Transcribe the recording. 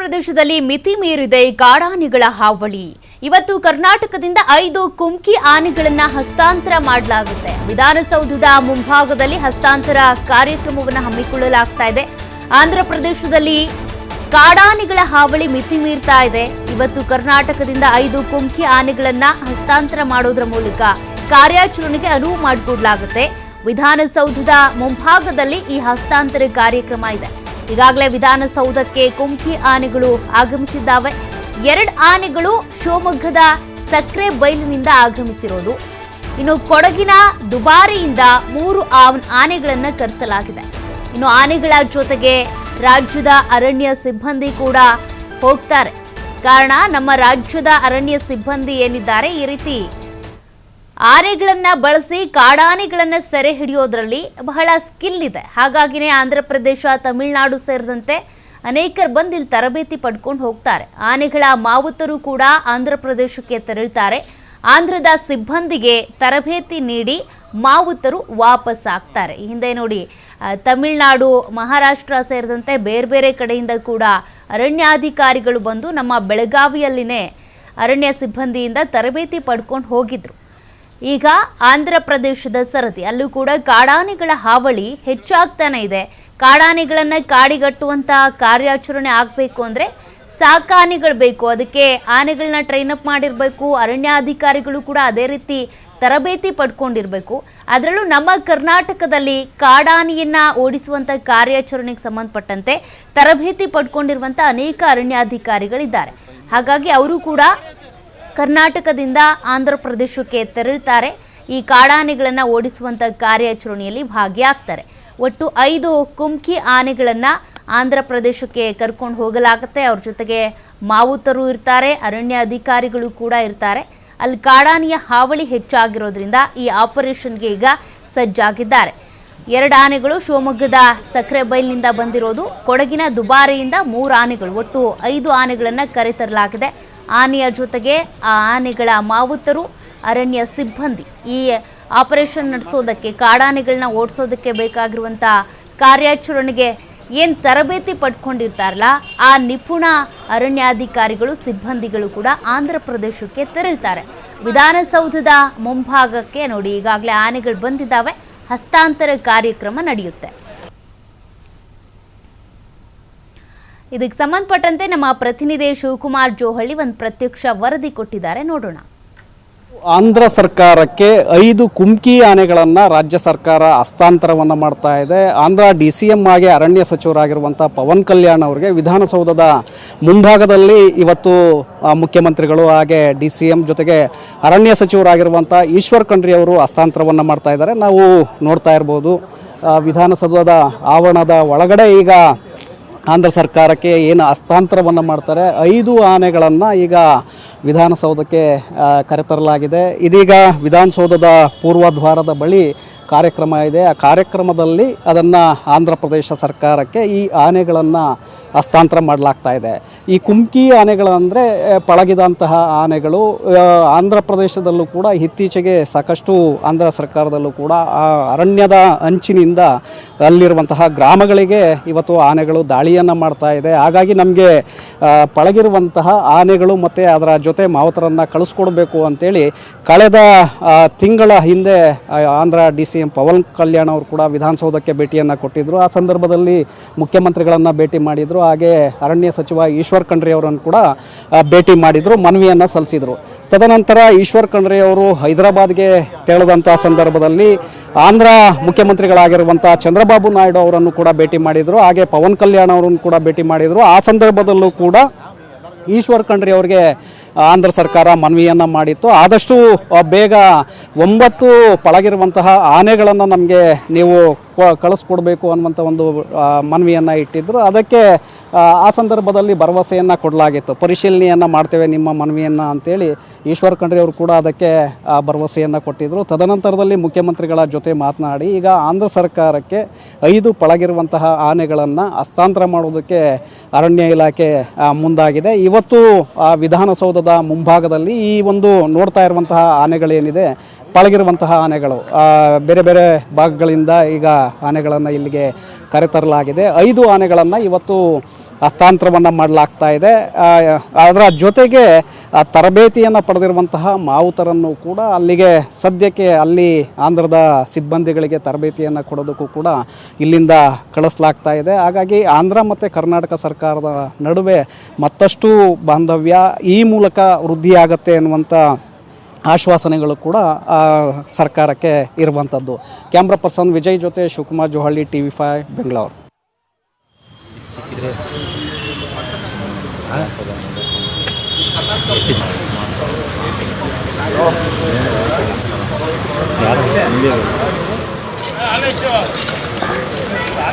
ಪ್ರದೇಶದಲ್ಲಿ ಮಿತಿ ಮೀರಿದೆ ಕಾಡಾನೆಗಳ ಹಾವಳಿ. ಇವತ್ತು ಕರ್ನಾಟಕದಿಂದ ಐದು ಕುಮ್ಕಿ ಆನೆಗಳನ್ನ ಹಸ್ತಾಂತರ ಮಾಡಲಾಗುತ್ತೆ. ವಿಧಾನಸೌಧದ ಮುಂಭಾಗದಲ್ಲಿ ಹಸ್ತಾಂತರ ಕಾರ್ಯಕ್ರಮವನ್ನು ಹಮ್ಮಿಕೊಳ್ಳಲಾಗ್ತಾ ಇದೆ. ಆಂಧ್ರ ಪ್ರದೇಶದಲ್ಲಿ ಕಾಡಾನೆಗಳ ಹಾವಳಿ ಮಿತಿ ಮೀರ್ತಾ ಇದೆ. ಇವತ್ತು ಕರ್ನಾಟಕದಿಂದ ಐದು ಕುಮ್ಕಿ ಆನೆಗಳನ್ನ ಹಸ್ತಾಂತರ ಮಾಡೋದ್ರ ಮೂಲಕ ಕಾರ್ಯಾಚರಣೆಗೆ ಅನುವು ಮಾಡಿಕೊಡಲಾಗುತ್ತೆ. ವಿಧಾನಸೌಧದ ಮುಂಭಾಗದಲ್ಲಿ ಈ ಹಸ್ತಾಂತರ ಕಾರ್ಯಕ್ರಮ ಇದೆ. ಈಗಾಗಲೇ ವಿಧಾನಸೌಧಕ್ಕೆ ಕುಂಕಿ ಆನೆಗಳು ಆಗಮಿಸಿದ್ದಾವೆ. ಎರಡು ಆನೆಗಳು ಶಿವಮೊಗ್ಗದ ಸಕ್ಕರೆ ಬೈಲಿನಿಂದ ಆಗಮಿಸಿರೋದು. ಇನ್ನು ಕೊಡಗಿನ ದುಬಾರಿಯಿಂದ ಮೂರು ಆನೆಗಳನ್ನ ಕರೆಸಲಾಗಿದೆ. ಇನ್ನು ಆನೆಗಳ ಜೊತೆಗೆ ರಾಜ್ಯದ ಅರಣ್ಯ ಸಿಬ್ಬಂದಿ ಕೂಡ ಹೋಗ್ತಾರೆ. ಕಾರಣ ನಮ್ಮ ರಾಜ್ಯದ ಅರಣ್ಯ ಸಿಬ್ಬಂದಿ ಏನಿದ್ದಾರೆ ಈ ರೀತಿ ಆನೆಗಳನ್ನ ಬಳಸಿ ಕಾಡಾನೆಗಳನ್ನ ಸೆರೆ ಹಿಡಿಯೋದ್ರಲ್ಲಿ ಬಹಳ ಸ್ಕಿಲ್ ಇದೆ. ಹಾಗಾಗಿನೇ ಆಂಧ್ರ ಪ್ರದೇಶ ತಮಿಳುನಾಡು ಸೇರಿದಂತೆ ಅನೇಕರು ಬಂದು ಇಲ್ಲಿ ತರಬೇತಿ ಪಡ್ಕೊಂಡು ಹೋಗ್ತಾರೆ. ಆನೆಗಳ ಮಾವುತರು ಕೂಡ ಆಂಧ್ರ ಪ್ರದೇಶಕ್ಕೆ ತೆರಳುತ್ತಾರೆ ಆಂಧ್ರದ ಸಿಬ್ಬಂದಿಗೆ ತರಬೇತಿ ನೀಡಿ ಮಾವುತರು ವಾಪಸ್ ಆಗ್ತಾರೆ. ಹಿಂದೆ ನೋಡಿ ತಮಿಳುನಾಡು, ಮಹಾರಾಷ್ಟ್ರ ಸೇರಿದಂತೆ ಬೇರೆ ಬೇರೆ ಕಡೆಯಿಂದ ಕೂಡ ಅರಣ್ಯಾಧಿಕಾರಿಗಳು ಬಂದು ನಮ್ಮ ಬೆಳಗಾವಿಯಲ್ಲಿನೇ ಅರಣ್ಯ ಸಿಬ್ಬಂದಿಯಿಂದ ತರಬೇತಿ ಪಡ್ಕೊಂಡು ಹೋಗಿದ್ರು. ಈಗ ಆಂಧ್ರ ಪ್ರದೇಶದ ಸರದಿ, ಅಲ್ಲೂ ಕೂಡ ಕಾಡಾನೆಗಳ ಹಾವಳಿ ಹೆಚ್ಚಾಗ್ತಾನೆ ಇದೆ. ಕಾಡಾನೆಗಳನ್ನ ಕಾಡಿಗಟ್ಟುವಂತ ಕಾರ್ಯಾಚರಣೆ ಆಗಬೇಕು ಅಂದ್ರೆ ಸಾಕಾನೆಗಳು ಬೇಕು. ಅದಕ್ಕೆ ಆನೆಗಳನ್ನ ಟ್ರೈನ್ ಅಪ್ ಮಾಡಿರಬೇಕು, ಅರಣ್ಯಾಧಿಕಾರಿಗಳು ಕೂಡ ಅದೇ ರೀತಿ ತರಬೇತಿ ಪಡ್ಕೊಂಡಿರಬೇಕು. ಅದರಲ್ಲೂ ನಮ್ಮ ಕರ್ನಾಟಕದಲ್ಲಿ ಕಾಡಾನೆಯನ್ನ ಓಡಿಸುವಂತ ಕಾರ್ಯಾಚರಣೆಗೆ ಸಂಬಂಧಪಟ್ಟಂತೆ ತರಬೇತಿ ಪಡ್ಕೊಂಡಿರುವಂಥ ಅನೇಕ ಅರಣ್ಯಾಧಿಕಾರಿಗಳಿದ್ದಾರೆ. ಹಾಗಾಗಿ ಅವರು ಕೂಡ ಕರ್ನಾಟಕದಿಂದ ಆಂಧ್ರ ಪ್ರದೇಶಕ್ಕೆ ತೆರಳುತ್ತಾರೆ. ಈ ಕಾಡಾನೆಗಳನ್ನು ಓಡಿಸುವಂಥ ಕಾರ್ಯಾಚರಣೆಯಲ್ಲಿ ಭಾಗಿಯಾಗ್ತಾರೆ. ಒಟ್ಟು ಐದು ಕುಮ್ಕಿ ಆನೆಗಳನ್ನು ಆಂಧ್ರ ಪ್ರದೇಶಕ್ಕೆ ಕರ್ಕೊಂಡು ಹೋಗಲಾಗುತ್ತೆ. ಅವ್ರ ಜೊತೆಗೆ ಮಾವುತರು ಇರ್ತಾರೆ, ಅರಣ್ಯ ಅಧಿಕಾರಿಗಳು ಕೂಡ ಇರ್ತಾರೆ. ಅಲ್ಲಿ ಕಾಡಾನೆಯ ಹಾವಳಿ ಹೆಚ್ಚಾಗಿರೋದ್ರಿಂದ ಈ ಆಪರೇಷನ್ಗೆ ಈಗ ಸಜ್ಜಾಗಿದ್ದಾರೆ. ಎರಡು ಆನೆಗಳು ಶಿವಮೊಗ್ಗದ ಸಕ್ಕರೆ ಬೈಲಿನಿಂದ ಬಂದಿರೋದು. ಕೊಡಗಿನ ದುಬಾರಿಯಿಂದ ಮೂರು ಆನೆಗಳು, ಒಟ್ಟು ಐದು ಆನೆಗಳನ್ನು ಕರೆತರಲಾಗಿದೆ. ಆನೆಯ ಜೊತೆಗೆ ಆ ಆನೆಗಳ ಮಾವುತರು, ಅರಣ್ಯ ಸಿಬ್ಬಂದಿ. ಈ ಆಪರೇಷನ್ ನಡೆಸೋದಕ್ಕೆ, ಕಾಡಾನೆಗಳನ್ನ ಓಡಿಸೋದಕ್ಕೆ ಬೇಕಾಗಿರುವಂಥ ಕಾರ್ಯಾಚರಣೆಗೆ ಏನು ತರಬೇತಿ ಪಡ್ಕೊಂಡಿರ್ತಾರಲ್ಲ, ಆ ನಿಪುಣ ಅರಣ್ಯಾಧಿಕಾರಿಗಳು, ಸಿಬ್ಬಂದಿಗಳು ಕೂಡ ಆಂಧ್ರ ಪ್ರದೇಶಕ್ಕೆ ತೆರಳ್ತಾರೆ. ವಿಧಾನಸೌಧದ ಮುಂಭಾಗಕ್ಕೆ ನೋಡಿ, ಈಗಾಗಲೇ ಆನೆಗಳು ಬಂದಿದ್ದಾವೆ. ಹಸ್ತಾಂತರ ಕಾರ್ಯಕ್ರಮ ನಡೆಯುತ್ತೆ. ಇದಕ್ಕೆ ಸಂಬಂಧಪಟ್ಟಂತೆ ನಮ್ಮ ಪ್ರತಿನಿಧಿ ಶಿವಕುಮಾರ್ ಜೋಹಳ್ಳಿ ಒಂದು ಪ್ರತ್ಯಕ್ಷ ವರದಿ ಕೊಟ್ಟಿದ್ದಾರೆ. ನೋಡೋಣ. ಆಂಧ್ರ ಸರ್ಕಾರಕ್ಕೆ ಐದು ಕುಮ್ಕಿ ಆನೆಗಳನ್ನು ರಾಜ್ಯ ಸರ್ಕಾರ ಹಸ್ತಾಂತರವನ್ನು ಮಾಡ್ತಾ ಇದೆ. ಆಂಧ್ರ ಡಿ ಸಿ ಎಂ ಆಗಿ ಅರಣ್ಯ ಸಚಿವರಾಗಿರುವಂಥ ಪವನ್ ಕಲ್ಯಾಣ್ ಅವರಿಗೆ ವಿಧಾನಸೌಧದ ಮುಂಭಾಗದಲ್ಲಿ ಇವತ್ತು ಮುಖ್ಯಮಂತ್ರಿಗಳು ಹಾಗೆ ಡಿ ಸಿ ಎಂ ಜೊತೆಗೆ ಅರಣ್ಯ ಸಚಿವರಾಗಿರುವಂಥ ಈಶ್ವರ್ ಖಂಡ್ರಿ ಅವರು ಹಸ್ತಾಂತರವನ್ನು ಮಾಡ್ತಾ ಇದ್ದಾರೆ. ನಾವು ನೋಡ್ತಾ ಇರ್ಬೋದು ವಿಧಾನಸೌಧದ ಆವರಣದ ಒಳಗಡೆ ಈಗ ಆಂಧ್ರ ಸರ್ಕಾರಕ್ಕೆ ಏನು ಹಸ್ತಾಂತರವನ್ನು ಮಾಡ್ತಾರೆ, ಐದು ಆನೆಗಳನ್ನು ಈಗ ವಿಧಾನಸೌಧಕ್ಕೆ ಕರೆತರಲಾಗಿದೆ. ಇದೀಗ ವಿಧಾನಸೌಧದ ಪೂರ್ವದ್ವಾರದ ಬಳಿ ಕಾರ್ಯಕ್ರಮ ಇದೆ. ಆ ಕಾರ್ಯಕ್ರಮದಲ್ಲಿ ಅದನ್ನು ಆಂಧ್ರ ಪ್ರದೇಶ ಸರ್ಕಾರಕ್ಕೆ ಈ ಆನೆಗಳನ್ನು ಹಸ್ತಾಂತರ ಮಾಡಲಾಗ್ತಾ ಇದೆ. ಈ ಕುಮ್ಕಿ ಆನೆಗಳಂದರೆ ಪಳಗಿದಂತಹ ಆನೆಗಳು ಆಂಧ್ರ ಪ್ರದೇಶದಲ್ಲೂ ಕೂಡ ಇತ್ತೀಚೆಗೆ ಸಾಕಷ್ಟು ಆಂಧ್ರ ಸರ್ಕಾರದಲ್ಲೂ ಕೂಡ, ಆ, ಅರಣ್ಯದ ಅಂಚಿನಿಂದ ಅಲ್ಲಿರುವಂತಹ ಗ್ರಾಮಗಳಿಗೆ ಇವತ್ತು ಆನೆಗಳು ದಾಳಿಯನ್ನು ಮಾಡ್ತಾ ಇದೆ. ಹಾಗಾಗಿ ನಮಗೆ ಪಳಗಿರುವಂತಹ ಆನೆಗಳು ಮತ್ತು ಅದರ ಜೊತೆ ಮಾವುತರನ್ನು ಕಳಿಸ್ಕೊಡ್ಬೇಕು ಅಂತೇಳಿ ಕಳೆದ ತಿಂಗಳ ಹಿಂದೆ Andhra D C M Pawan Kalyan ಅವರು ಕೂಡ ವಿಧಾನಸೌಧಕ್ಕೆ ಭೇಟಿಯನ್ನು ಕೊಟ್ಟಿದ್ದರು ಆ ಸಂದರ್ಭದಲ್ಲಿ ಮುಖ್ಯಮಂತ್ರಿಗಳನ್ನು ಭೇಟಿ ಮಾಡಿದರು. ಹಾಗೆ ಅರಣ್ಯ ಸಚಿವ ಈಶ್ವರ್ ಖಂಡ್ರೆ ಅವರನ್ನು ಕೂಡ ಭೇಟಿ ಮಾಡಿದರು, ಮನವಿಯನ್ನು ಸಲ್ಲಿಸಿದರು. ತದನಂತರ ಈಶ್ವರ್ ಖಂಡ್ರೆ ಅವರು ಹೈದರಾಬಾದ್ಗೆ ತೆರಳಿದಂಥ ಸಂದರ್ಭದಲ್ಲಿ ಆಂಧ್ರ ಮುಖ್ಯಮಂತ್ರಿಗಳಾಗಿರುವಂಥ ಚಂದ್ರಬಾಬು ನಾಯ್ಡು ಅವರನ್ನು ಕೂಡ ಭೇಟಿ ಮಾಡಿದರು, ಹಾಗೆ ಪವನ್ ಕಲ್ಯಾಣ್ ಅವರನ್ನು ಕೂಡ ಭೇಟಿ ಮಾಡಿದರು. ಆ ಸಂದರ್ಭದಲ್ಲೂ ಕೂಡ ಈಶ್ವರ್ ಖಂಡ್ರೆ ಅವರಿಗೆ ಆಂಧ್ರ ಸರ್ಕಾರ ಮನವಿಯನ್ನು ಮಾಡಿತ್ತು. ಆದಷ್ಟು ಬೇಗ ಒಂಬತ್ತು ಪಳಗಿರುವಂತಹ ಆನೆಗಳನ್ನು ನಮಗೆ ನೀವು ಕಳಿಸ್ಕೊಡ್ಬೇಕು ಅನ್ನುವಂಥ ಒಂದು ಮನವಿಯನ್ನು ಇಟ್ಟಿದ್ದರು ಅದಕ್ಕೆ ಆ ಸಂದರ್ಭದಲ್ಲಿ ಭರವಸೆಯನ್ನು ಕೊಡಲಾಗಿತ್ತು. ಪರಿಶೀಲನೆಯನ್ನು ಮಾಡ್ತೇವೆ ನಿಮ್ಮ ಮನವಿಯನ್ನು ಅಂತೇಳಿ ಈಶ್ವರ್ ಖಂಡ್ರೆ ಅವರು ಕೂಡ ಅದಕ್ಕೆ ಆ, ಭರವಸೆಯನ್ನು ಕೊಟ್ಟಿದ್ದರು ತದನಂತರದಲ್ಲಿ ಮುಖ್ಯಮಂತ್ರಿಗಳ ಜೊತೆ ಮಾತನಾಡಿ ಈಗ ಆಂಧ್ರ ಸರ್ಕಾರಕ್ಕೆ ಐದು ಪಳಗಿರುವಂತಹ ಆನೆಗಳನ್ನು ಹಸ್ತಾಂತರ ಮಾಡುವುದಕ್ಕೆ ಅರಣ್ಯ ಇಲಾಖೆ ಮುಂದಾಗಿದೆ. ಇವತ್ತು ಆ, ವಿಧಾನಸೌಧದ ಮುಂಭಾಗದಲ್ಲಿ ಈ ಒಂದು ನೋಡ್ತಾ ಇರುವಂತಹ ಆನೆಗಳೇನಿದೆ ಪಳಗಿರುವಂತಹ ಆನೆಗಳು ಬೇರೆ ಬೇರೆ ಭಾಗಗಳಿಂದ ಈಗ ಆನೆಗಳನ್ನು ಇಲ್ಲಿಗೆ ಕರೆತರಲಾಗಿದೆ. ಐದು ಆನೆಗಳನ್ನು ಇವತ್ತು ಹಸ್ತಾಂತರವನ್ನು ಮಾಡಲಾಗ್ತಾ ಇದೆ. ಅದರ ಜೊತೆಗೆ ತರಬೇತಿಯನ್ನು ಪಡೆದಿರುವಂತಹ ಮಾವುತರನ್ನು ಕೂಡ ಅಲ್ಲಿಗೆ, ಸದ್ಯಕ್ಕೆ ಅಲ್ಲಿ ಆಂಧ್ರದ ಸಿಬ್ಬಂದಿಗಳಿಗೆ ತರಬೇತಿಯನ್ನು ಕೊಡೋದಕ್ಕೂ ಕೂಡ ಇಲ್ಲಿಂದ ಕಳಿಸ್ಲಾಗ್ತಾ ಇದೆ. ಹಾಗಾಗಿ ಆಂಧ್ರ ಮತ್ತು ಕರ್ನಾಟಕ ಸರ್ಕಾರದ ನಡುವೆ ಮತ್ತಷ್ಟು ಬಾಂಧವ್ಯ ಈ ಮೂಲಕ ವೃದ್ಧಿಯಾಗತ್ತೆ ಎನ್ನುವಂಥ ಆಶ್ವಾಸನೆಗಳು ಕೂಡ ಸರ್ಕಾರಕ್ಕೆ ಇರುವಂಥದ್ದು ಕ್ಯಾಮ್ರಾ ಪರ್ಸನ್ ವಿಜಯ್ ಜೊತೆ Shivakumar Johalli T V five, Bengaluru. はい、それも。